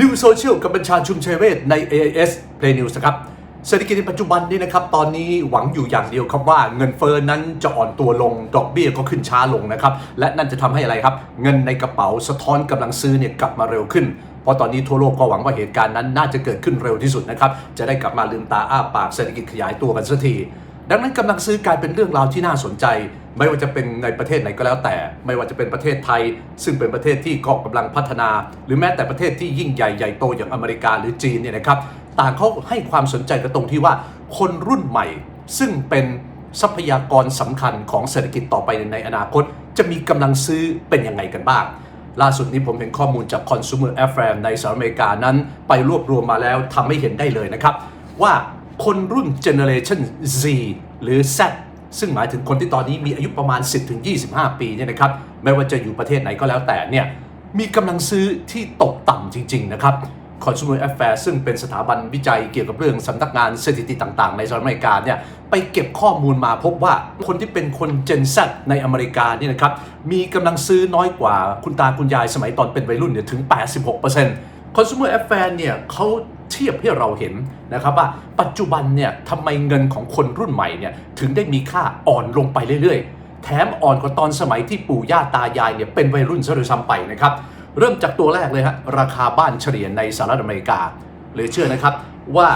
New Social กับบัญชาชุมเชยเวศใน AIS Play News ครับเศรษฐกิจในปัจจุบันนี้นะครับ ตอนนี้หวังอยู่อย่างเดียวครับว่าเงินเฟ้อนั้นจะอ่อนตัวลง ดอกเบี้ยก็ขึ้นช้าลงนะครับ และนั่นจะทำให้อะไรครับ เงินในกระเป๋าสะท้อนกำลังซื้อเนี่ยกลับมาเร็วขึ้น เพราะตอนนี้ทั่วโลกก็หวังว่าเหตุการณ์นั้นน่าจะเกิดขึ้นเร็วที่สุดนะครับ จะได้กลับมาลืมตาอ้าปากเศรษฐกิจขยายตัวกันสักที ดังนั้นกำลังซื้อกลายเป็นเรื่องราวที่น่าสนใจ ไม่ว่าจะเป็นในประเทศไหนก็แล้วแต่ ไม่ว่าจะเป็นประเทศไทย ซึ่งเป็นประเทศที่ก็กำลังพัฒนา หรือแม้แต่ประเทศที่ยิ่งใหญ่ใหญ่โตอย่างอเมริกาหรือจีนเนี่ยนะครับต่างเขาให้ความสนใจกันตรงที่ว่าคนรุ่นใหม่ ซึ่งเป็นทรัพยากรสำคัญของเศรษฐกิจต่อไปในอนาคต จะมีกำลังซื้อเป็นยังไงกันบ้าง ล่าสุดนี้ผมเห็นข้อมูลจาก Consumer Affairs ในสหรัฐอเมริกานั้น ไปรวบรวมมาแล้วทำให้เห็นได้เลยนะครับ ว่าคนรุ่น Generation Z หรือ Z ซึ่งหมายถึงคนที่ตอนนี้มีอายุประมาณ 10-25 ปีเนี่ยนะครับไม่ว่าจะอยู่ประเทศไหนก็แล้วแต่เนี่ยมีกำลังซื้อที่ตกต่ำจริง ๆ นะครับ Consumer Affairs ซึ่งเป็นสถาบันวิจัยเกี่ยวกับเรื่องสำนักงานสถิติต่าง ๆ ในสหรัฐอเมริกาเนี่ยไปเก็บข้อมูลมาพบว่าคนที่เป็นคน Gen Z ในอเมริกาเนี่ยนะครับมีกำลังซื้อน้อยกว่าคุณตาคุณยายสมัยตอนเป็นวัยรุ่นเนี่ยถึง 86% Consumer Affairs เนี่ยเขา เทียบให้เราเห็นนะครับว่าปัจจุบันเนี่ยทำไมเงินของคนรุ่นใหม่เนี่ยถึงได้มีค่าอ่อนลงไปเรื่อยๆ แถมอ่อนกว่าตอนสมัยที่ปู่ย่าตายายเนี่ยเป็นวัยรุ่นซะด้วยซ้ำไปนะครับเริ่มจากตัวแรกเลยฮะราคาบ้านเฉลี่ยในสหรัฐอเมริกาเหรือเชื่อนะครับว่า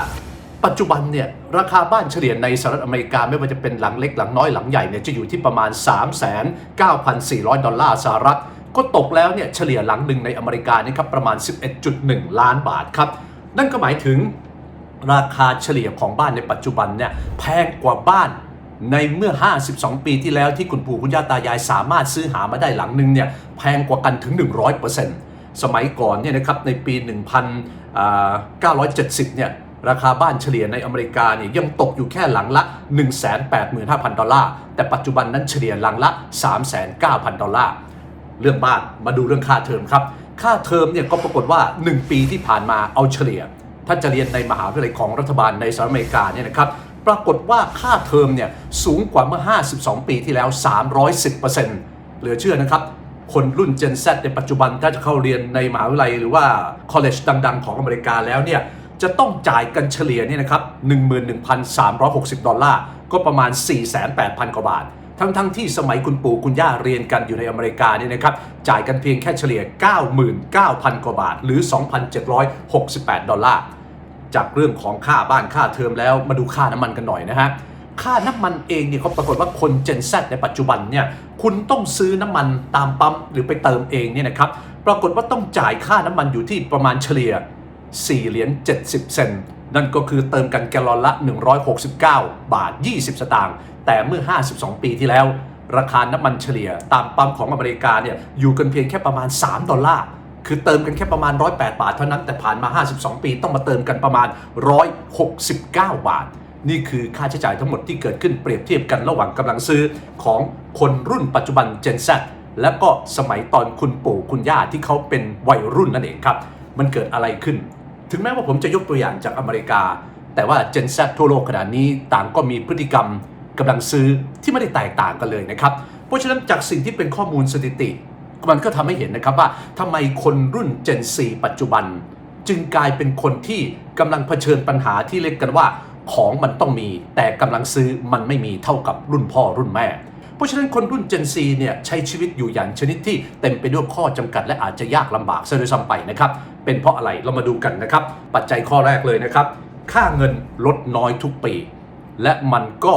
ปัจจุบันเนี่ยราคาบ้านเฉลี่ยในสหรัฐอเมริกาไม่ว่าจะเป็นหลังเล็กหลังน้อยหลังใหญ่เนี่ยจะอยู่ที่ประมาณ 3,9,400 ดอลลาร์สหรัฐ ก็ตกแล้วเนี่ยเฉลี่ยหลังหนึ่งในอเมริกานี่ครับประมาณ 11.1 ล้านบาทครับ นั่นก็หมายถึงราคาเฉลี่ยของบ้านในปัจจุบันเนี่ยแพงกว่าบ้านในเมื่อ 52 ปีที่แล้วที่คุณปู่คุณย่าตายายสามารถซื้อหามาได้หลังหนึ่งเนี่ยแพงกว่ากันถึง 100%สมัยก่อนเนี่ยนะครับในปี 1970 เนี่ยราคาบ้านเฉลี่ยในอเมริกาเนี่ยยังตกอยู่แค่หลังละ 185,000 ดอลลาร์ แต่ปัจจุบันนั้นเฉลี่ยหลังละ 3,900 ดอลลาร์ เรื่องบ้านมาดูเรื่องค่าเทอมครับ ค่าเทอมเนี่ยก็ปรากฏว่า 1 ปีที่ผ่านมาเอาเฉลี่ย ถ้าจะเรียนในมหาวิทยาลัยของรัฐบาลในสหรัฐอเมริกาเนี่ยนะครับปรากฏว่าค่าเทอมเนี่ยสูงกว่าเมื่อ 52 ปีที่แล้ว 310%เหลือเชื่อนะครับ คนรุ่น Gen Z ในปัจจุบันถ้าจะเข้าเรียนในมหาวิทยาลัยหรือว่า college ดังๆ ของอเมริกาแล้วเนี่ยจะต้องจ่ายกันเฉลี่ยเนี่ยนะครับ 11,360 ดอลลาร์ ก็ประมาณ 48,000 กว่าบาท ทั้งๆทที่สมัยคุณปู่คุณย่าเรียนกันอยู่ในอเมริกาเนี่ยนะครับ จ่ายกันเพียงแค่เฉลี่ย 99,000 กว่าบาท หรือ 2,768 ดอลลาร์ จากเรื่องของค่าบ้านค่าเทอมแล้วมาดูค่าน้ำมันกันหน่อยนะฮะ ค่าน้ำมันเองเนี่ยเขาปรากฏว่าคน Gen Z ในปัจจุบันเนี่ย คุณต้องซื้อน้ำมันตามปั๊มหรือไปเติมเองเนี่ยนะครับ ปรากฏว่าต้องจ่ายค่าน้ำมันอยู่ที่ประมาณเฉลี่ย 4 เหรียญ 70 เซนต์ นั่นก็คือเติมกันแกลลอนละ 169 บาท 20 สตางค์ แต่เมื่อ 52 ปีที่แล้ว ราคาน้ำมันเฉลี่ยตามปั๊มของอเมริกาเนี่ยอยู่กันเพียงแค่ประมาณ 3 ดอลลาร์ คือเติมกันแค่ประมาณ 108 บาทเท่านั้น แต่ผ่านมา 52 ปีต้องมาเติมกันประมาณ 169 บาท นี่คือค่าใช้จ่ายทั้งหมดที่เกิดขึ้นเปรียบเทียบกันระหว่างกำลังซื้อของคนรุ่นปัจจุบัน Gen Z และก็สมัยตอนคุณปู่คุณย่าที่เขาเป็นวัยรุ่นนั่นเองครับ มันเกิดอะไรขึ้น ถึงแม้ว่าผมจะยกตัวอย่างจากอเมริกา แต่ว่า Gen Z ทั่วโลกขนาดนี้ต่างก็มีพฤติกรรมกำลังซื้อที่ไม่ได้แตกต่างกันเลยนะครับ เพราะฉะนั้นจากสิ่งที่เป็นข้อมูลสถิติ มันก็ทำให้เห็นนะครับว่าทำไมคนรุ่น Gen Z ปัจจุบัน จึงกลายเป็นคนที่กำลังเผชิญปัญหาที่เรียกกันว่าของมันต้องมี แต่กำลังซื้อมันไม่มีเท่ากับรุ่นพ่อรุ่นแม่ เพราะฉะนั้นคนรุ่น Gen Z เนี่ยใช้ชีวิตอยู่อย่างชนิดที่เต็มไปด้วยข้อจำกัด และอาจจะยากลำบากซะด้วยซ้ำไปนะครับ เป็นเพราะอะไรเรามาดูกันนะครับ ปัจจัยข้อแรกเลยนะครับ ค่าเงินลดน้อยทุกปี และมันก็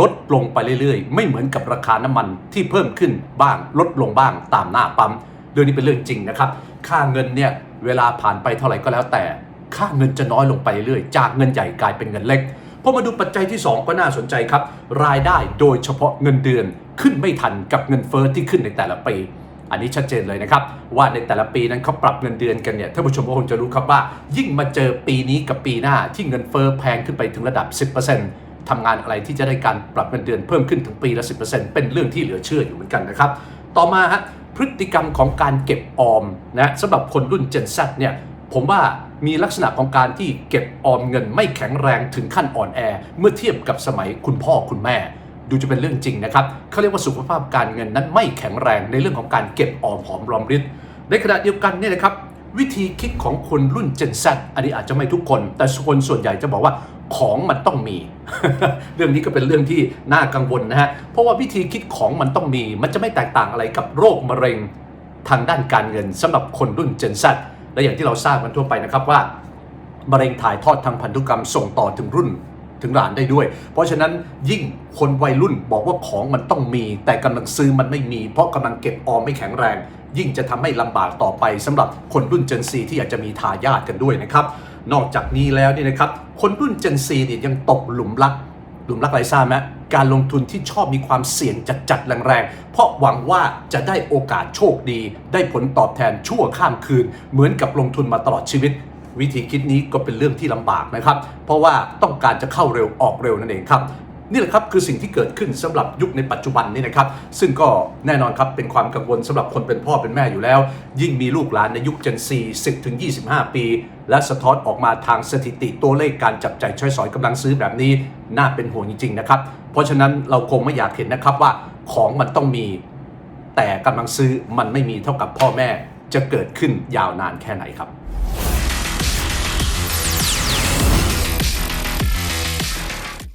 ลดลงไปเรื่อยๆ ไม่เหมือนกับราคาน้ำมันที่เพิ่มขึ้นบ้างลดลงบ้างตามหน้าปั๊มเรื่องนี้เป็นเรื่องจริงนะครับ ค่าเงินเนี่ยเวลาผ่านไปเท่าไหร่ก็แล้วแต่ ค่าเงินจะน้อยลงไปเรื่อยๆจากเงินใหญ่กลายเป็นเงินเล็ก พอมาดูปัจจัยที่ 2 ก็น่าสนใจครับ รายได้โดยเฉพาะเงินเดือนขึ้นไม่ทันกับเงินเฟ้อที่ขึ้นในแต่ละปี อันนี้ชัดเจนเลยนะครับ ว่าในแต่ละปีนั้นเขาปรับเงินเดือนกันเนี่ยท่านผู้ชมก็คงจะรู้ครับว่า ยิ่งมาเจอปีนี้กับปีหน้าที่เงินเฟ้อแพงขึ้นไปถึงระดับ 10%ทำงานอะไรที่จะได้การปรับเงินเดือนเพิ่มขึ้นถึงปีละ 10%เป็นเรื่องที่เหลือเชื่ออยู่เหมือนกันนะครับต่อมาฮะพฤติกรรมของการเก็บออมนะสำหรับคนรุ่น Gen Z เนี่ยผมว่า มีลักษณะของการที่เก็บออมเงินไม่แข็งแรงถึงขั้นอ่อนแอ เมื่อเทียบกับสมัยคุณพ่อคุณแม่ ดูจะเป็นเรื่องจริงนะครับเขาเรียกว่าสุขภาพการเงินนั้นไม่แข็งแรงในเรื่องของการเก็บออมหอมรอมริบในขณะเดียวกันเนี่ยนะครับวิธีคิดของคนรุ่น Gen Z อันนี้อาจจะไม่ทุกคน แต่คนส่วนใหญ่จะบอกว่าของมันต้องมี เรื่องนี้ก็เป็นเรื่องที่น่ากังวลนะฮะ เพราะว่าวิธีคิดของมันต้องมี มันจะไม่แตกต่างอะไรกับโรคมะเร็งทางด้านการเงินสำหรับคนรุ่น Gen Z และอย่างที่เราทราบกันทั่วไปนะครับว่ามะเร็งถ่ายทอดทางพันธุกรรมส่งต่อถึงรุ่นถึงหลานได้ด้วย เพราะฉะนั้นยิ่งคนวัยรุ่นบอกว่าของมันต้องมี แต่กำลังซื้อมันไม่มี เพราะกำลังเก็บออมไม่แข็งแรง ยิ่งจะทำให้ลำบากต่อไปสำหรับคนรุ่น Gen Z ที่อยากจะมีทายาทกันด้วยนะครับ นอกจากนี้แล้วนี่นะครับ คนรุ่น Gen Z เนี่ยยังตกหลุมรัก หลุมรักไรซ่าบไหม การลงทุนที่ชอบมีความเสี่ยงจัดๆแรงๆ เพราะหวังว่าจะได้โอกาสโชคดี ได้ผลตอบแทนชั่วข้ามคืน เหมือนกับลงทุนมาตลอดชีวิต วิธีคิดนี้ก็เป็นเรื่องที่ลำบากนะครับ เพราะว่าต้องการจะเข้าเร็วออกเร็วนั่นเองครับ นี่แหละครับคือสิ่งที่เกิดขึ้นสำหรับยุคในปัจจุบันนี้นะครับ ซึ่งก็แน่นอนครับเป็นความกังวลสำหรับคนเป็นพ่อเป็นแม่อยู่แล้ว ยิ่งมีลูกหลานในยุค Gen Z 10ถึง25 ปี และสะท้อนออกมาทางสถิติตัวเลขการจับใจ่ายใช้สอยกำลังซื้อแบบนี้ น่าเป็นห่วงจริงๆนะครับ เพราะฉะนั้นเราคงไม่อยากเห็นนะครับว่าของมันต้องมี แต่กำลังซื้อมันไม่มีเท่ากับพ่อแม่จะเกิดขึ้นยาวนานแค่ไหนครับ